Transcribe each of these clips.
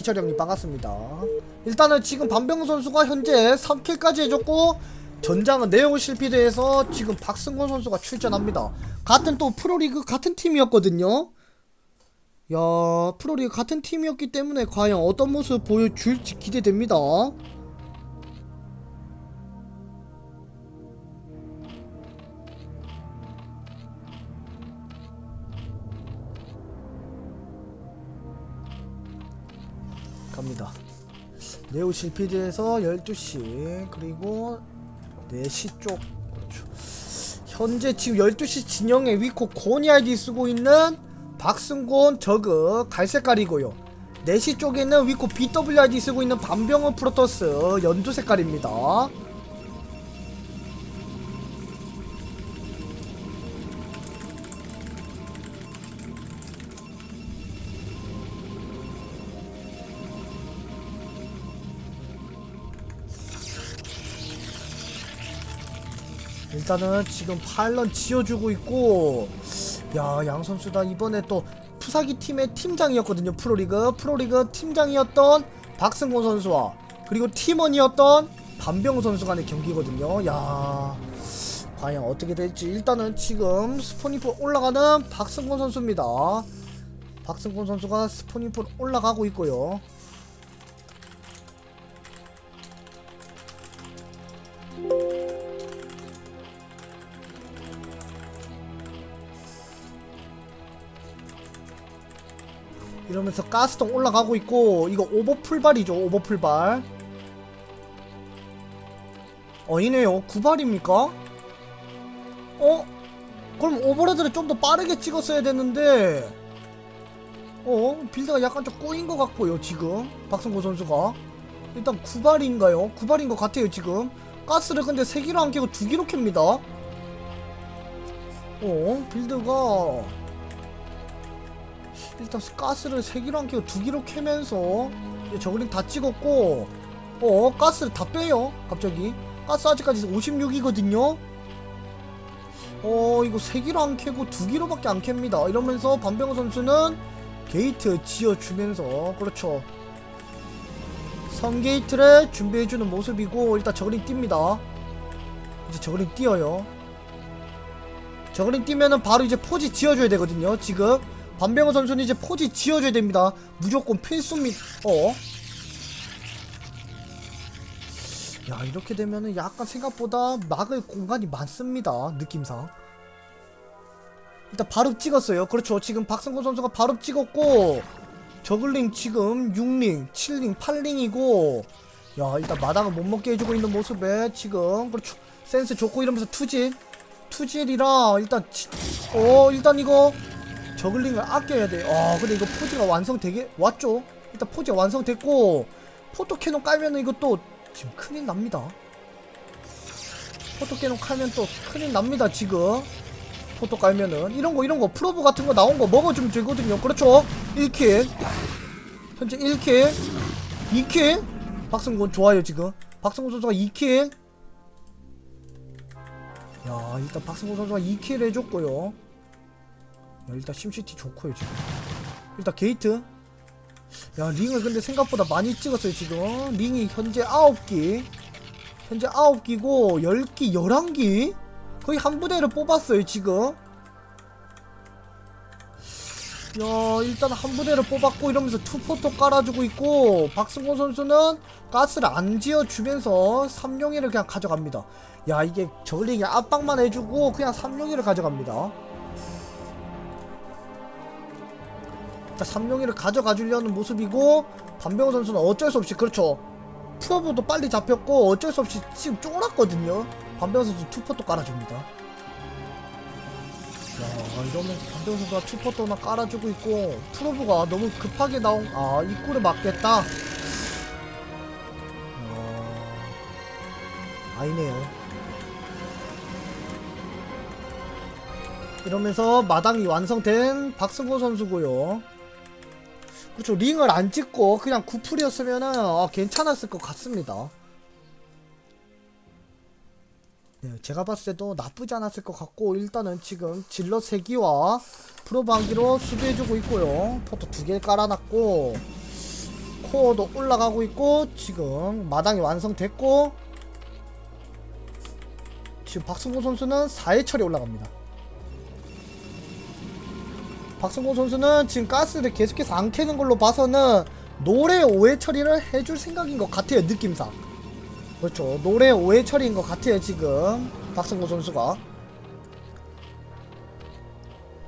이철 형님 반갑습니다. 일단은 지금 반병 선수가 현재 3킬까지 해줬고 전장은 네오 실피드에서 지금 박승권 선수가 출전합니다. 같은 또 프로리그 같은 팀이었거든요. 야 프로리그 같은 팀이었기 때문에 과연 어떤 모습 보여줄지 기대됩니다. 갑니다. 네오 실피드에서 12시 그리고 4시 쪽 그렇죠. 현재 지금 12시 진영에 위코 고니 아이디 쓰고 있는 박승곤 저그 갈색깔이고요. 4시 쪽에는 위코 BWID 쓰고 있는 반병원 프로토스 연두 색깔입니다. 일단은 지금 팔런 지어주고 있고 야 양 선수 다 이번에 또 푸사기 팀의 팀장이었거든요 프로리그. 프로리그 팀장이었던 박승곤 선수와 그리고 팀원이었던 반병 선수 간의 경기거든요. 야 과연 어떻게 될지. 일단은 지금 스포니프 올라가는 박승곤 선수입니다. 박승곤 선수가 스포니프 올라가고 있고요 이러면서 가스통 올라가고 있고 이거 오버풀발이죠 오버풀발 어이네요 구발입니까? 어? 그럼 오버레드를 좀 더 빠르게 찍었어야 됐는데 어? 빌드가 약간 좀 꼬인 것 같고요 지금 박성고 선수가 일단 구발인가요? 구발인 것 같아요 지금 가스를 근데 3기로 안 캐고 2기로 캡니다 어? 빌드가 일단 가스를 3기로 안 캐고 2기로 캐면서 저그링 다 찍었고 어 가스를 다 빼요. 갑자기. 가스 아직까지 56이거든요. 어 이거 3기로 안 캐고 2기로밖에 안 캡니다. 이러면서 반병호 선수는 게이트 지어주면서 그렇죠. 선게이트를 준비해주는 모습이고 일단 저그링 뜁니다. 이제 저그링 뛰어요. 저그링 뛰면은 바로 이제 포지 지어줘야 되거든요 지금 반병호 선수는 이제 포지 지어줘야 됩니다. 무조건 필수입니다. 어? 야 이렇게 되면은 약간 생각보다 막을 공간이 많습니다. 느낌상. 일단 바로 찍었어요. 그렇죠. 지금 박성곤 선수가 바로 찍었고 저글링 지금 6링, 7링, 8링이고 야 일단 마당을 못 먹게 해주고 있는 모습에 지금 그렇죠. 센스 좋고 이러면서 투질 투질이라 일단 지, 어 일단 이거 저글링을 아껴야 돼. 아, 근데 이거 포즈가 완성되게 왔죠? 일단 포즈가 완성됐고 포토 캐논 깔면 은 이거 또 지금 큰일 납니다. 포토 캐논 깔면 또 큰일 납니다, 지금. 포토 깔면은 이런 거 이런 거 프로브 같은 거 나온 거 먹어주면 되거든요. 그렇죠? 1킬. 현재 1킬. 2킬. 박승곤 좋아요, 지금. 박승곤 선수가 2킬. 야, 일단 박승곤 선수가 2킬 해줬고요. 야, 일단 심시티 좋고요 지금. 일단 게이트. 야 링을 근데 생각보다 많이 찍었어요 지금. 링이 현재 9기. 현재 9기고 10기 11기? 거의 한 부대를 뽑았어요 지금. 야 일단 한 부대를 뽑았고 이러면서 투포토 깔아주고 있고 박승호 선수는 가스를 안 지어주면서 3용이를 그냥 가져갑니다. 야 이게 저링이 압박만 해주고 그냥 3용이를 가져갑니다 일단 삼룡이를 가져가 주려는 모습이고 반병호 선수는 어쩔 수 없이 그렇죠. 프로브도 빨리 잡혔고 어쩔 수 없이 지금 쫄았거든요. 반병호 선수 투포도 깔아줍니다. 야 이러면 반병호 선수가 투포도나 깔아주고 있고 프로브가 너무 급하게 나온 아 입구를 막겠다. 어... 아니네요. 이러면서 마당이 완성된 박승호 선수고요 그렇죠 링을 안 찍고 그냥 구풀이었으면은 아, 괜찮았을 것 같습니다 네, 제가 봤을 때도 나쁘지 않았을 것 같고 일단은 지금 질러 3기와 프로방기로 수비해주고 있고요 포토 두 개 깔아놨고 코어도 올라가고 있고 지금 마당이 완성됐고 지금 박승호 선수는 4회 처리 올라갑니다. 박승호 선수는 지금 가스를 계속해서 안 캐는 걸로 봐서는 노래 5회 처리를 해줄 생각인 것 같아요 느낌상. 그렇죠. 노래 5회 처리인 것 같아요 지금 박승호 선수가.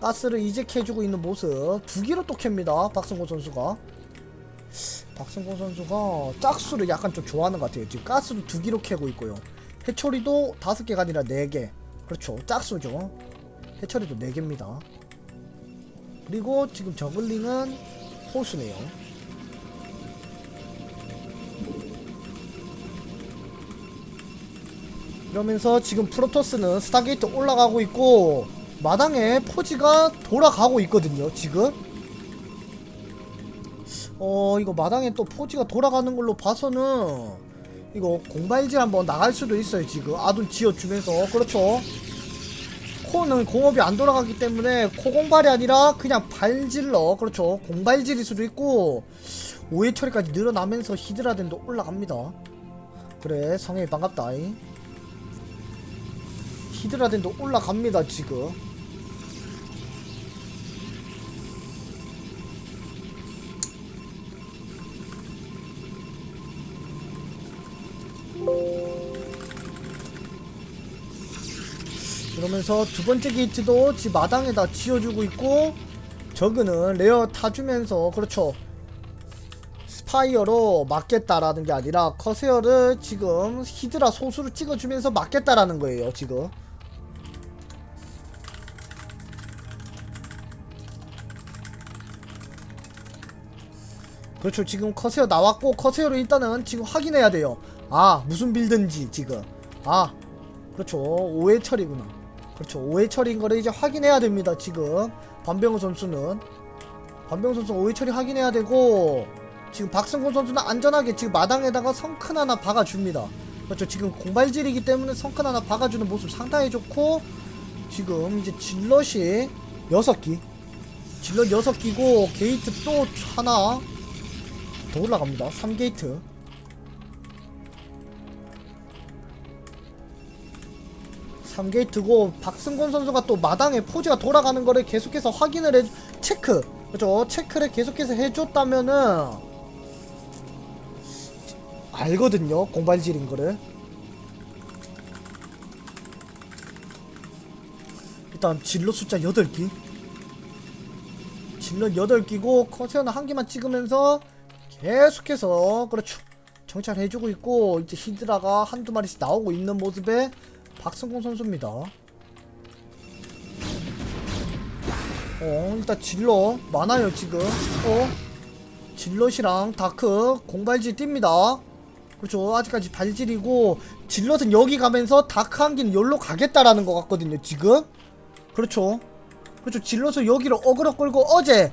가스를 이직해주고 있는 모습. 두 기로 또 캡니다 박승호 선수가. 박승호 선수가 짝수를 약간 좀 좋아하는 것 같아요. 지금 가스도 두 기로 캐고 있고요. 해처리도 다섯 개가 아니라 네 개. 그렇죠. 짝수죠. 해처리도 네 개입니다 그리고 지금 저글링은 호수네요. 이러면서 지금 프로토스는 스타게이트 올라가고 있고 마당에 포지가 돌아가고 있거든요 지금. 어 이거 마당에 또 포지가 돌아가는 걸로 봐서는 이거 공발질 한번 나갈 수도 있어요 지금. 아둔 지어주면서. 그렇죠 코는 공업이 안 돌아가기 때문에 코공발이 아니라 그냥 발질러. 그렇죠. 공발질일 수도 있고 5회 처리까지 늘어나면서 히드라덴도 올라갑니다. 그래 성현이 반갑다 이. 히드라덴도 올라갑니다 지금 그러면서 두 번째 게이트도 지 마당에다 지어주고 있고 저그는 레어 타주면서 그렇죠. 스파이어로 막겠다라는 게 아니라 커세어를 지금 히드라 소수로 찍어주면서 막겠다라는 거예요 지금. 그렇죠. 지금 커세어 나왔고 커세어로 일단은 지금 확인해야 돼요. 아 무슨 빌든지 지금. 아 그렇죠. 5회 처리구나 그렇죠. 5회 처리인 거를 이제 확인해야 됩니다 지금. 반병호 선수는. 반병호 선수 5회 처리 확인해야 되고 지금 박승곤 선수는 안전하게 지금 마당에다가 성큰 하나 박아줍니다. 그렇죠. 지금 공발질이기 때문에 성큰 하나 박아주는 모습 상당히 좋고 지금 이제 질럿이 6기 질럿 6기고 게이트 또 하나 더 올라갑니다. 3게이트 삼게이트고 박승곤 선수가 또 마당에 포즈가 돌아가는 거를 계속해서 확인을 해 체크. 그죠? 체크를 계속해서 해줬다면은 알거든요 공발질인 거를. 일단 진로 숫자 8기. 진로 8기고 커세어는 한 개만 찍으면서 계속해서 그렇죠. 정찰해주고 있고 이제 히드라가 한두 마리씩 나오고 있는 모습에 박승공 선수입니다. 어, 일단 질러 많아요 지금. 어, 질럿이랑 다크 공발질 띱니다. 그렇죠. 아직까지 발질이고 질럿은 여기 가면서 다크 한 기는 여기로 가겠다라는 것 같거든요 지금. 그렇죠. 그렇죠. 질럿을 여기로 어그로 끌고 어제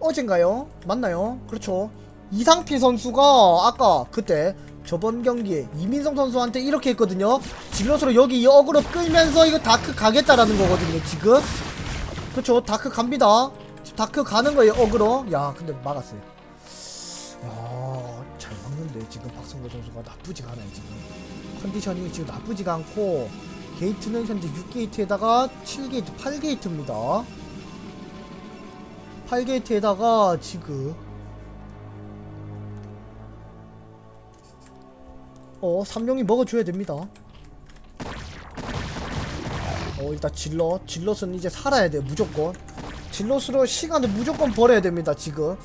어젠가요? 맞나요? 그렇죠. 이상필 선수가 아까 그때 저번 경기에 이민성 선수한테 이렇게 했거든요. 질럿으로 여기 이 어그로 끌면서 이거 다크 가겠다라는 거거든요. 지금. 그렇죠. 다크 갑니다. 다크 가는 거예요. 어그로. 야, 근데 막았어요. 야, 잘 막는데 지금 박성호 선수가 나쁘지가 않아요. 지금 컨디션이 지금 나쁘지가 않고 게이트는 현재 6게이트에다가 7게이트, 8게이트입니다. 8게이트에다가 지금 어, 삼룡이 먹어줘야 됩니다. 어, 일단 질럿. 질럿은 이제 살아야 돼, 무조건. 질럿으로 시간을 무조건 벌어야 됩니다, 지금.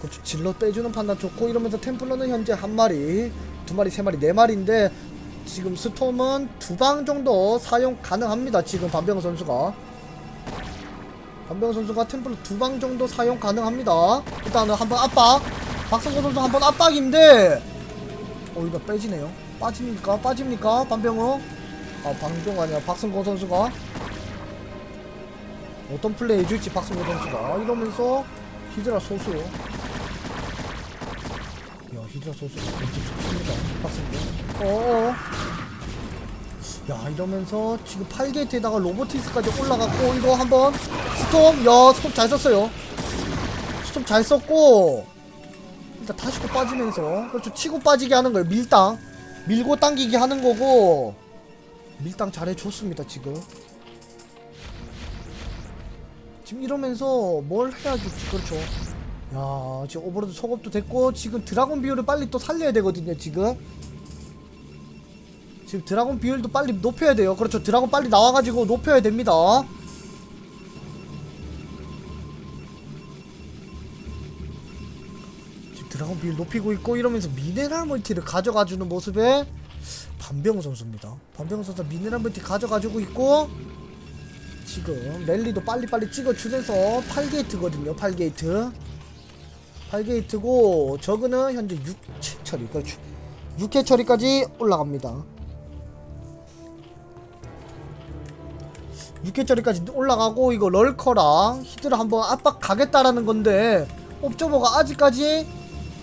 그렇죠. 질럿 빼주는 판단 좋고, 이러면서 템플러는 현재 한 마리, 두 마리, 세 마리, 네 마리인데, 지금 스톰은 두 방 정도 사용 가능합니다, 지금 반병 선수가. 반병 선수가 템플러 두 방 정도 사용 가능합니다. 일단은 한번 압박. 박성호 선수 한번 압박인데, 어 이거 빼지네요. 빠집니까? 빠집니까? 반병호? 아 반병호 아니야. 박성호 선수가 어떤 플레이 해줄지 박성호 선수가 이러면서 히드라 소수. 야 히드라 소수 왠지 좋습니다. 박성호. 어어. 야 이러면서 지금 8게이트에다가 로보티스까지 올라갔고 이거 한번 스톰 야 스톰 잘 썼어요. 스톰 잘 썼고 일단 다시 또 빠지면서 그렇죠. 치고 빠지게 하는 거예요 밀당. 밀고 당기기 하는 거고 밀당 잘해줬습니다 지금. 지금 이러면서 뭘 해야 될지 그렇죠. 야 지금 오버로드 속업도 됐고 지금 드라곤 비율을 빨리 또 살려야 되거든요 지금 지금 드라곤 비율도 빨리 높여야 돼요. 그렇죠. 드라곤 빨리 나와가지고 높여야 됩니다. 지금 드라곤 비율 높이고 있고 이러면서 미네랄 멀티를 가져가주는 모습에 반병우 선수입니다. 반병우 선수 미네랄 멀티 가져가지고 있고 지금 랠리도 빨리빨리 찍어주면서 8게이트거든요. 8게이트. 8게이트고 저그는 현재 6채 처리 그렇죠. 6회 처리까지 올라갑니다 6회 처리까지 올라가고 이거 럴커랑 히드라 한번 압박 가겠다라는 건데 옵저버가 아직까지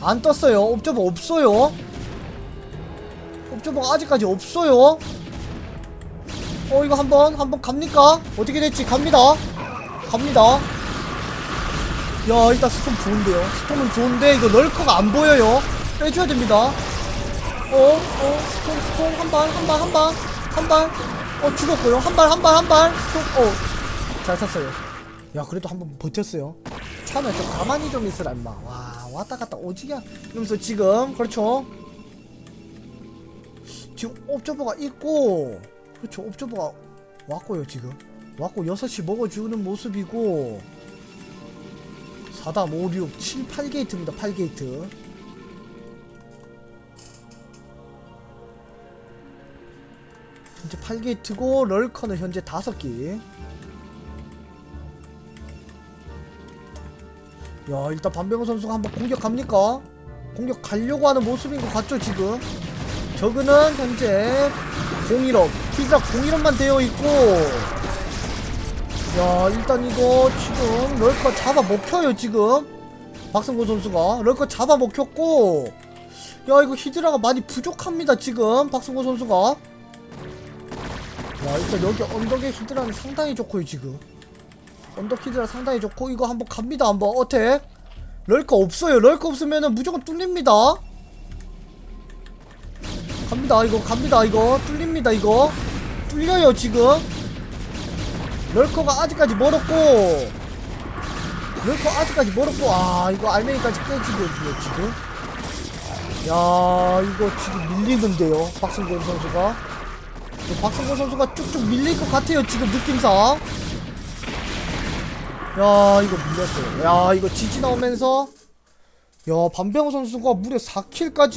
안 떴어요. 옵저버 없어요. 옵저버가 아직까지 없어요. 어 이거 한번 한번 갑니까? 어떻게 될지 갑니다. 갑니다. 야 일단 스톰 좋은데요. 스톰은 좋은데 이거 럴커가 안 보여요. 빼줘야 됩니다. 어 어 스톰 스톰 한발 한발한발 한발 어 죽었고요. 한 발 한 발 한발. 스톰 어잘 쐈어요. 야 그래도 한 번 버텼어요. 차는 좀 가만히 좀 있으라 임마. 와 왔다 갔다 오지게 이러면서 지금 그렇죠? 지금 옵저버가 있고 그렇죠. 옵저버가 왔고요 지금. 왔고 6시 먹어주는 모습이고 4담 5 6 7 8게이트입니다 8게이트 현재 8게이트고 럴커는 현재 5개 야 일단 반병호 선수가 한번 공격 갑니까? 공격 가려고 하는 모습인 것 같죠 지금? 저그는 현재 015 피자 015만 되어 있고. 야 일단 이거 지금 럴커 잡아 먹혀요 지금. 박성곤 선수가 럴커 잡아 먹혔고. 야 이거 히드라가 많이 부족합니다 지금 박성곤 선수가 야 일단 여기 언덕의 히드라는 상당히 좋고요 지금. 언덕 히드라 상당히 좋고 이거 한번 갑니다 한번. 어택 럴커 없어요. 럴커 없으면은 무조건 뚫립니다. 갑니다 이거. 갑니다 이거. 뚫립니다 이거. 뚫려요 지금. 럴커가 아직까지 멀었고. 럴커 아직까지 멀었고. 아 이거 알맹이까지 깨지거든요 지금. 야 이거 지금 밀리는데요 박승곤 선수가 박승곤 선수가 쭉쭉 밀릴 것 같아요 지금 느낌상. 야 이거 밀렸어요. 야 이거 지지 나오면서. 야 반병호 선수가 무려 4킬까지